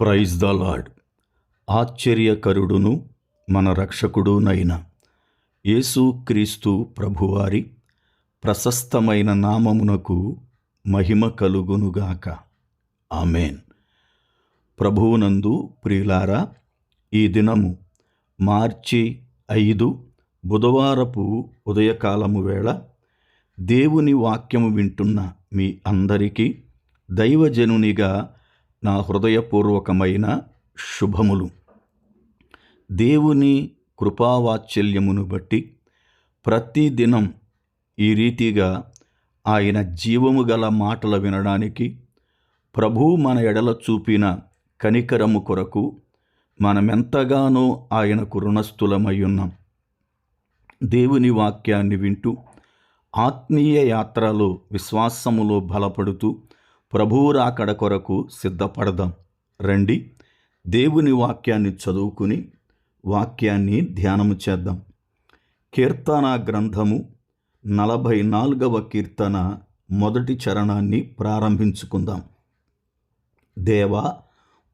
Praise the lord. ఆశ్చర్యకరుడును మన రక్షకుడునైన యేసుక్రీస్తు ప్రభువారి ప్రశస్తమైన నామమునకు మహిమ కలుగునుగాక. ఆమెన్. ప్రభువునందు ప్రియులారా ఈ దినము మార్చి ఐదు బుధవారపు ఉదయకాలము వేళ దేవుని వాక్యము వింటున్న మీ అందరికీ దైవజనునిగా నా హృదయపూర్వకమైన శుభములు. దేవుని కృపావాత్సల్యమును బట్టి ప్రతిదినం ఈ రీతిగా ఆయన జీవము గల మాటలు వినడానికి ప్రభు మన ఎడల చూపిన కనికరము కొరకు మనమెంతగానో ఆయనకు రుణస్థులమై ఉన్నాం దేవుని వాక్యాన్ని వింటూ ఆత్మీయ యాత్రలో విశ్వాసములో బలపడుతూ ప్రభువు రాకడ కొరకు సిద్ధపడదాం. రండి దేవుని వాక్యాన్ని చదువుకుని వాక్యాన్ని ధ్యానము చేద్దాం. కీర్తన గ్రంథము నలభై నాలుగవ కీర్తన మొదటి చరణాన్ని ప్రారంభించుకుందాం. దేవా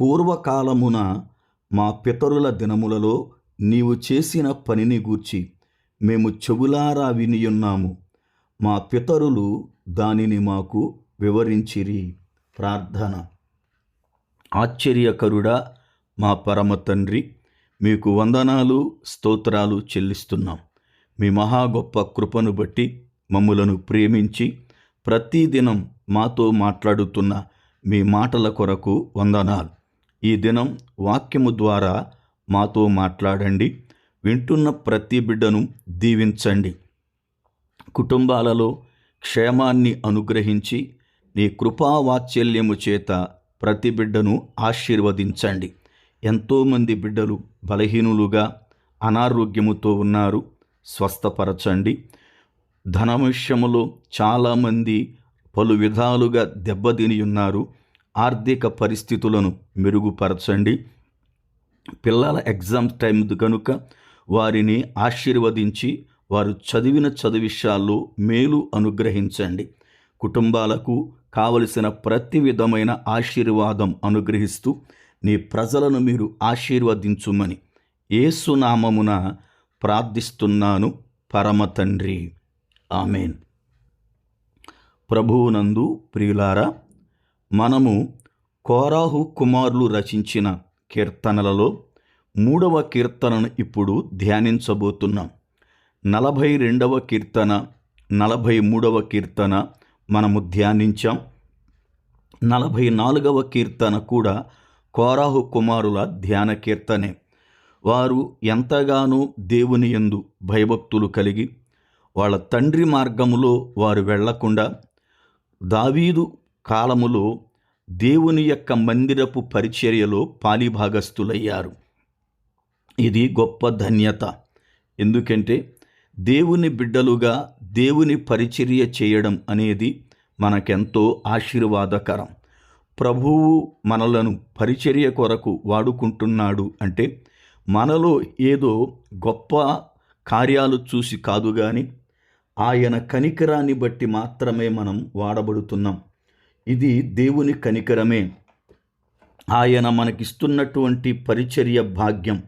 పూర్వకాలమున మా పితరుల దినములలో నీవు చేసిన పనిని గూర్చి మేము చెవులారా వినియున్నాము. మా పితరులు దానిని మాకు వివరించిరి ప్రార్థన. ఆశ్చర్యకరుడా మా పరమ తండ్రి మీకు వందనాలు స్తోత్రాలు చెల్లిస్తున్నాం. మీ మహా గొప్ప కృపను బట్టి మమ్ములను ప్రేమించి ప్రతిదినం మాతో మాట్లాడుతున్న మీ మాటల కొరకు వందనాలు. ఈ దినం వాక్యము ద్వారా మాతో మాట్లాడండి వింటున్న ప్రతి బిడ్డను దీవించండి. కుటుంబాలలో క్షేమాన్ని అనుగ్రహించి నీ కృపావాత్సల్యము చేత ప్రతి బిడ్డను ఆశీర్వదించండి. ఎంతోమంది బిడ్డలు బలహీనులుగా అనారోగ్యముతో ఉన్నారు. స్వస్థపరచండి. ధన విషయములో చాలామంది పలు విధాలుగా దెబ్బతిని ఉన్నారు. ఆర్థిక పరిస్థితులను మెరుగుపరచండి. పిల్లల ఎగ్జామ్ టైం కనుక వారిని ఆశీర్వదించి వారు చదివిన చదివిషయాల్లో మేలు అనుగ్రహించండి. కుటుంబాలకు కావలసిన ప్రతి విధమైన ఆశీర్వాదం అనుగ్రహిస్తూ నీ ప్రజలను మీరు ఆశీర్వదించుమని ఏసునామమున ప్రార్థిస్తున్నాను పరమ తండ్రి. ఆమెన్. ప్రభువునందు ప్రియులారా మనము కోరాహు కుమారులు రచించిన కీర్తనలలో మూడవ కీర్తనను ఇప్పుడు ధ్యానించబోతున్నాం. నలభై రెండవ కీర్తన నలభై మూడవ కీర్తన మనము ధ్యానించాం. నలభై నాలుగవ కీర్తన కూడా కోరాహు కుమారుల ధ్యాన కీర్తనే. వారు ఎంతగానో దేవుని యందు భయభక్తులు కలిగి వాళ్ళ తండ్రి మార్గములో వారు వెళ్ళకుండా దావీదు కాలములో దేవుని యొక్క మందిరపు పరిచర్యలో పాలిభాగస్థులయ్యారు. ఇది గొప్ప ధన్యత. ఎందుకంటే దేవుని బిడ్డలుగా దేవుని పరిచర్య చేయడం అనేది మనకెంతో ఆశీర్వాదకరం. ప్రభువు మనలను పరిచర్య కొరకు వాడుకుంటున్నాడు అంటే మనలో ఏదో గొప్ప కార్యాలు చూసి కాదు కానీ ఆయన కనికరాన్ని బట్టి మాత్రమే మనం వాడబడుతున్నాం. ఇది దేవుని కనికరమే. ఆయన మనకిస్తున్నటువంటి పరిచర్య భాగ్యం.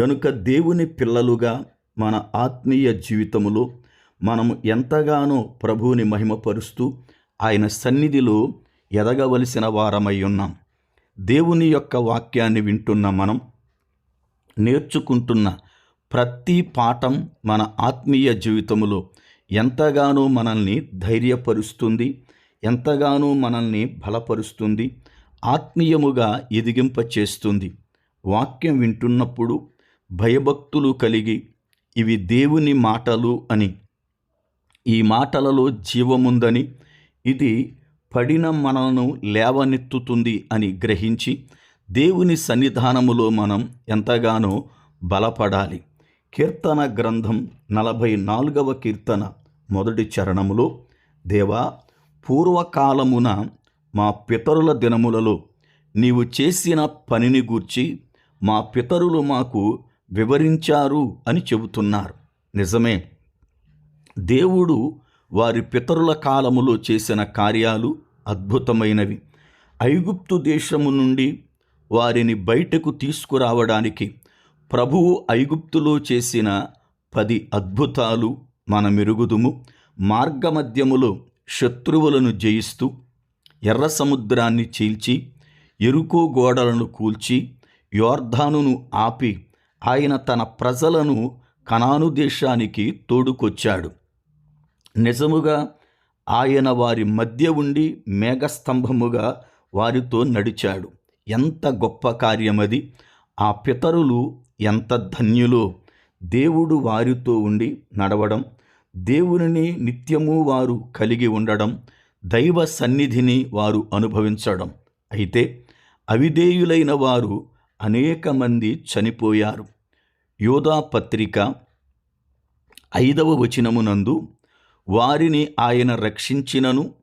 గనుక దేవుని పిల్లలుగా మన ఆత్మీయ జీవితములో మనము ఎంతగానో ప్రభువుని మహిమపరుస్తూ ఆయన సన్నిధిలో ఎదగవలసిన వారమై ఉన్నాం. దేవుని యొక్క వాక్యాన్ని వింటున్న మనం నేర్చుకుంటున్న ప్రతి పాఠం మన ఆత్మీయ జీవితములో ఎంతగానో మనల్ని ధైర్యపరుస్తుంది ఎంతగానో మనల్ని బలపరుస్తుంది ఆత్మీయముగా ఎదిగింప చేస్తుంది వాక్యం వింటున్నప్పుడు భయభక్తులు కలిగి ఇవి దేవుని మాటలు అని. ఈ మాటలలో జీవముందని ఇది పడిన మనలను లేవనెత్తుతుంది అని గ్రహించి దేవుని సన్నిధానములో మనం ఎంతగానో బలపడాలి. కీర్తన గ్రంథం నలభై నాలుగవ కీర్తన మొదటి చరణములో దేవా పూర్వకాలమున మా పితరుల దినములలో నీవు చేసిన పనిని గూర్చి మా పితరులు మాకు వివరించారు అని చెబుతున్నారు. నిజమే. దేవుడు వారి పితరుల కాలములో చేసిన కార్యాలు అద్భుతమైనవి. ఐగుప్తు దేశము నుండి వారిని బయటకు తీసుకురావడానికి ప్రభువు ఐగుప్తులో చేసిన పది అద్భుతాలు మన మెరుగుదుము మార్గమధ్యములో శత్రువులను జయిస్తూ ఎర్ర సముద్రాన్ని చీల్చి ఎరుకో గోడలను కూల్చి యోర్ధానును ఆపి ఆయన తన ప్రజలను కనాను దేశానికి తోడుకొచ్చాడు. నిజముగా ఆయన వారి మధ్య ఉండి మేఘస్తంభముగా వారితో నడిచాడు. ఎంత గొప్ప కార్యమది! ఆ పితరులు ఎంత ధన్యులో! దేవుడు వారితో ఉండి నడవడం దేవునిని నిత్యము వారు కలిగి ఉండడం దైవ సన్నిధిని వారు అనుభవించడం. అయితే అవిధేయులైన వారు అనేక మంది చనిపోయారు. యోధా పత్రిక ఐదవ వచనమునందు వారిని ఆయన రక్షించినను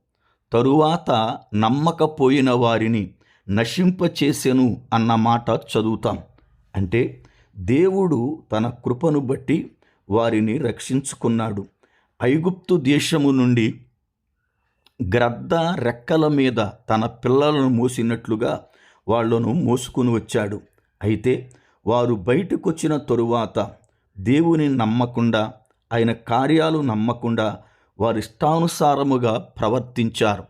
తరువాత నమ్మకపోయిన వారిని నశింపచేసెను అన్న మాట చదువుతాం. అంటే దేవుడు తన కృపను బట్టి వారిని రక్షించుకున్నాడు. ఐగుప్తు దేశము నుండి గ్రద్ద రెక్కల మీద తన పిల్లలను మోసినట్లుగా వాళ్ళను మోసుకుని వచ్చాడు. అయితే వారు బయటకొచ్చిన తరువాత దేవుని నమ్మకుండా ఆయన కార్యాలు నమ్మకుండా వారి ఇష్టానుసారముగా ప్రవర్తించారు.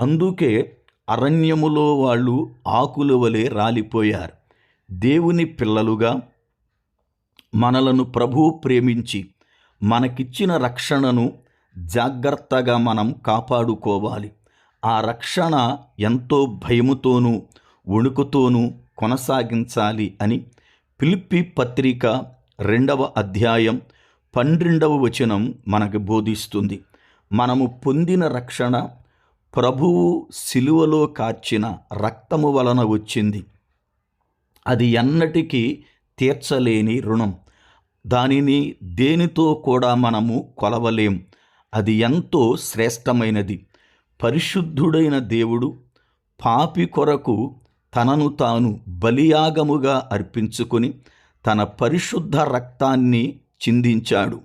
అందుకే అరణ్యములో వాళ్ళు ఆకుల వలె రాలిపోయారు. దేవుని పిల్లలుగా మనలను ప్రభువు ప్రేమించి మనకిచ్చిన రక్షణను జాగ్రత్తగా మనం కాపాడుకోవాలి. ఆ రక్షణ ఎంతో భయముతోనూ వణుకుతోనూ కొనసాగించాలి అని పిలిపి పత్రిక రెండవ అధ్యాయం పన్నెండవ వచనం మనకు బోధిస్తుంది. మనము పొందిన రక్షణ ప్రభువు సిలువలో కార్చిన రక్తము వలన వచ్చింది. అది ఎన్నటికీ తీర్చలేని రుణం. దానిని దేనితో కూడా మనము కొలవలేం. అది ఎంతో శ్రేష్టమైనది. పరిశుద్ధుడైన దేవుడు పాపి కొరకు తనను తాను బలియాగముగా అర్పించుకొని తన పరిశుద్ధ రక్తాన్ని చిందించాడు.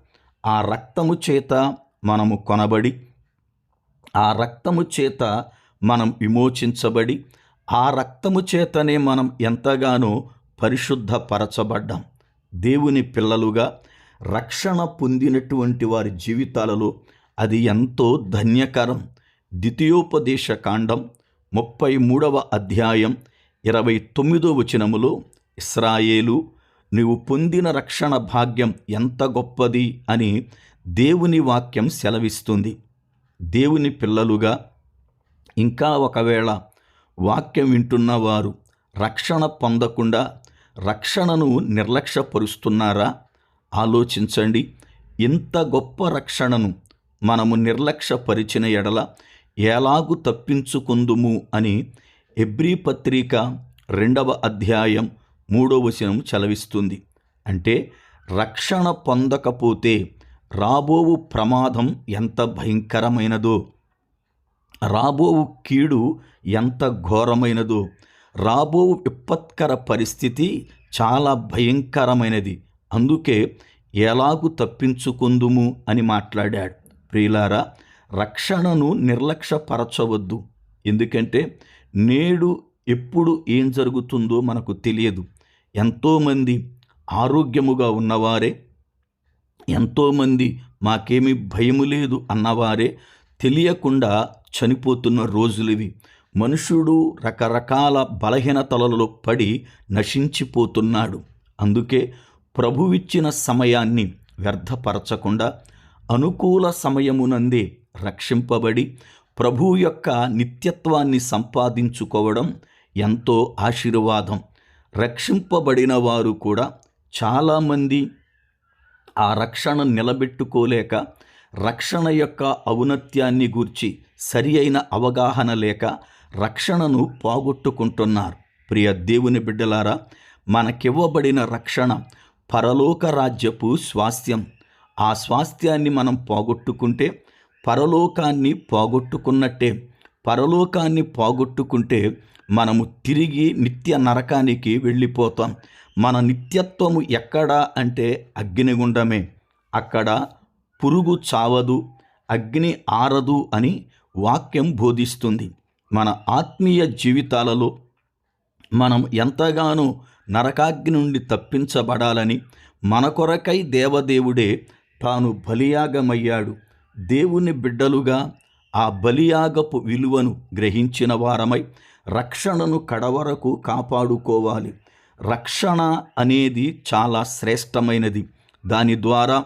ఆ రక్తము చేత మనము కొనబడి ఆ రక్తము చేత మనం విమోచించబడి ఆ రక్తము చేతనే మనం ఎంతగానో పరిశుద్ధపరచబడ్డాం. దేవుని పిల్లలుగా రక్షణ పొందినటువంటి వారి జీవితాలలో అది ఎంతో ధన్యకరం. ద్వితీయోపదేశ కాండం ముప్పై మూడవ అధ్యాయం ఇరవై తొమ్మిదో వచనములో ఇస్రాయేలు నీవు పొందిన రక్షణ భాగ్యం ఎంత గొప్పది? అని దేవుని వాక్యం సెలవిస్తుంది. దేవుని పిల్లలుగా ఇంకా ఒకవేళ వాక్యం వింటున్నవారు రక్షణ పొందకుండా రక్షణను నిర్లక్ష్యపరుస్తున్నారా? ఆలోచించండి. ఇంత గొప్ప రక్షణను మనము నిర్లక్ష్యపరిచిన ఎడల ఎలాగు తప్పించుకుందుము? అని ఎబ్రీ పత్రిక రెండవ అధ్యాయం మూడవ వచనం చలవిస్తుంది. అంటే రక్షణ పొందకపోతే రాబోవు ప్రమాదం ఎంత భయంకరమైనదో రాబోవు కీడు ఎంత ఘోరమైనదో రాబోవు విపత్కర పరిస్థితి చాలా భయంకరమైనది. అందుకే ఎలాగు తప్పించుకుందుము అని మాట్లాడాడు. ప్రియులారా రక్షణను నిర్లక్ష్యపరచవద్దు. ఎందుకంటే నేడు ఎప్పుడు ఏం జరుగుతుందో మనకు తెలియదు. ఎంతోమంది ఆరోగ్యముగా ఉన్నవారే ఎంతోమంది మాకేమీ భయము లేదు అన్నవారే తెలియకుండా చనిపోతున్న రోజులివి. మనుషుడు రకరకాల బలహీనతలలో పడి నశించిపోతున్నాడు. అందుకే ప్రభువిచ్చిన సమయాన్ని వ్యర్థపరచకుండా అనుకూల సమయమునందే రక్షింపబడి ప్రభు యొక్క నిత్యత్వాన్ని సంపాదించుకోవడం ఎంతో ఆశీర్వాదం. రక్షింపబడిన వారు కూడా చాలామంది ఆ రక్షణ నిలబెట్టుకోలేక రక్షణ యొక్క ఔన్నత్యాన్ని గూర్చి సరి అయిన అవగాహన లేక రక్షణను పోగొట్టుకుంటున్నారు. ప్రియ దేవుని బిడ్డలారా మనకివ్వబడిన రక్షణ పరలోక రాజ్యపు స్వాస్థ్యం. ఆ స్వాస్థ్యాన్ని మనం పోగొట్టుకుంటే పరలోకాన్ని పోగొట్టుకున్నట్టే పరలోకాన్ని పోగొట్టుకుంటే మనము తిరిగి నిత్య నరకానికి వెళ్ళిపోతాం. మన నిత్యత్వము ఎక్కడా అంటే అగ్నిగుండమే. అక్కడ పురుగు చావదు అగ్ని ఆరదు అని వాక్యం బోధిస్తుంది. మన ఆత్మీయ జీవితాలలో మనం ఎంతగానో నరకాగ్ని నుండి తప్పించబడాలని మన కొరకై దేవదేవుడే తాను బలియాగమయ్యాడు. దేవుని బిడ్డలుగా ఆ బలియాగపు విలువను గ్రహించిన వారమై రక్షణను కడవరకు కాపాడుకోవాలి. రక్షణ అనేది చాలా శ్రేష్టమైనది. దాని ద్వారా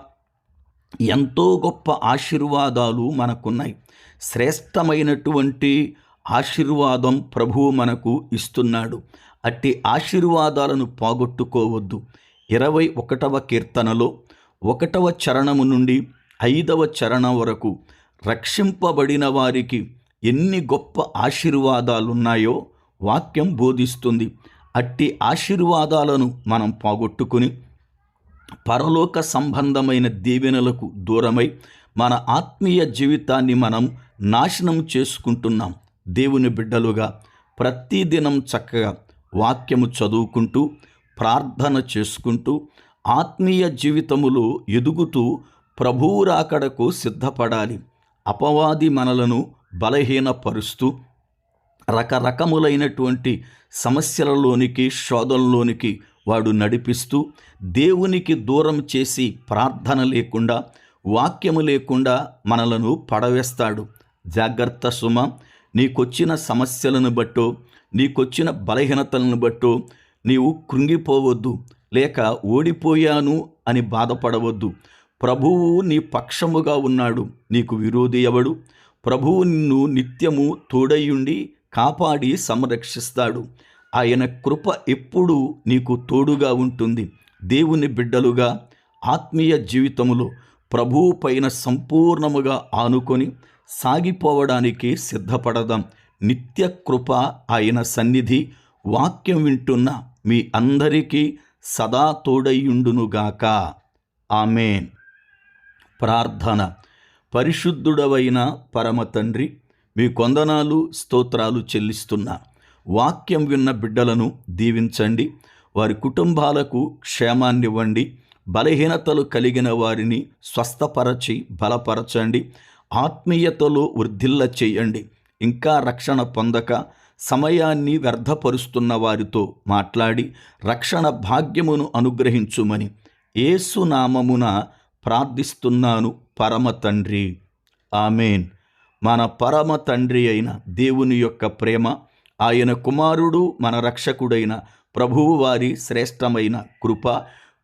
ఎంతో గొప్ప ఆశీర్వాదాలు మనకున్నాయి. శ్రేష్టమైనటువంటి ఆశీర్వాదం ప్రభువు మనకు ఇస్తున్నాడు. అట్టి ఆశీర్వాదాలను పోగొట్టుకోవద్దు. ఇరవై ఒకటవ కీర్తనలో ఒకటవ చరణము నుండి ఐదవ చరణం వరకు రక్షింపబడిన వారికి ఎన్ని గొప్ప ఆశీర్వాదాలున్నాయో వాక్యం బోధిస్తుంది. అట్టి ఆశీర్వాదాలను మనం పోగొట్టుకుని పరలోక సంబంధమైన దీవెనలకు దూరమై మన ఆత్మీయ జీవితాన్ని మనం నాశనం చేసుకుంటున్నాం. దేవుని బిడ్డలుగా ప్రతిదినం చక్కగా వాక్యము చదువుకుంటూ ప్రార్థన చేసుకుంటూ ఆత్మీయ జీవితములో ఎదుగుతూ ప్రభువు రాకడకు సిద్ధపడాలి. అపవాది మనలను బలహీనపరుస్తూ రకరకములైనటువంటి సమస్యలలోనికి శోధనలోనికి వాడు నడిపిస్తూ దేవునికి దూరం చేసి ప్రార్థన లేకుండా వాక్యము లేకుండా మనలను పడవేస్తాడు. జాగ్రత్త సుమ నీకొచ్చిన సమస్యలను బట్టో నీకొచ్చిన బలహీనతలను బట్టో నీవు కృంగిపోవద్దు. లేక ఓడిపోయాను అని బాధపడవద్దు. ప్రభువు నీ పక్షముగా ఉన్నాడు నీకు విరోధి ఎవడు? ప్రభువు నిన్ను నిత్యము తోడయ్యుండి కాపాడి సంరక్షిస్తాడు. ఆయన కృప ఎప్పుడూ నీకు తోడుగా ఉంటుంది. దేవుని బిడ్డలుగా ఆత్మీయ జీవితములో ప్రభువు పైన సంపూర్ణముగా ఆనుకొని సాగిపోవడానికి సిద్ధపడదాం. నిత్య కృప ఆయన సన్నిధి. వాక్యం వింటున్న మీ అందరికీ సదా తోడయ్యుండునుగాక ఆమెన్. ప్రార్థన. పరిశుద్ధుడవైన పరమ తండ్రి మీ కొందనాలు స్తోత్రాలు చెల్లిస్తున్నా వాక్యం విన్న బిడ్డలను దీవించండి. వారి కుటుంబాలకు క్షేమాన్నివ్వండి. బలహీనతలు కలిగిన వారిని స్వస్థపరచి బలపరచండి. ఆత్మీయతలో వృద్ధిల్ల చేయండి. ఇంకా రక్షణ పొందక సమయాన్ని వ్యర్థపరుస్తున్న వారితో మాట్లాడి రక్షణ భాగ్యమును అనుగ్రహించుమని ఏసునామమున ప్రార్థిస్తున్నాను పరమ తండ్రి. ఆమెన్. మన పరమ తండ్రి అయిన దేవుని యొక్క ప్రేమ ఆయన కుమారుడు మన రక్షకుడైన ప్రభువు వారి శ్రేష్టమైన కృప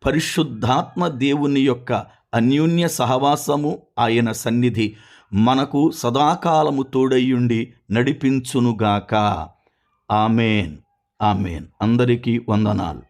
పరిశుద్ధాత్మ దేవుని యొక్క అన్యోన్య సహవాసము ఆయన సన్నిధి మనకు సదాకాలము తోడయ్యుండి నడిపించునుగాక. ఆమెన్. ఆమెన్. అందరికీ వందనాలు.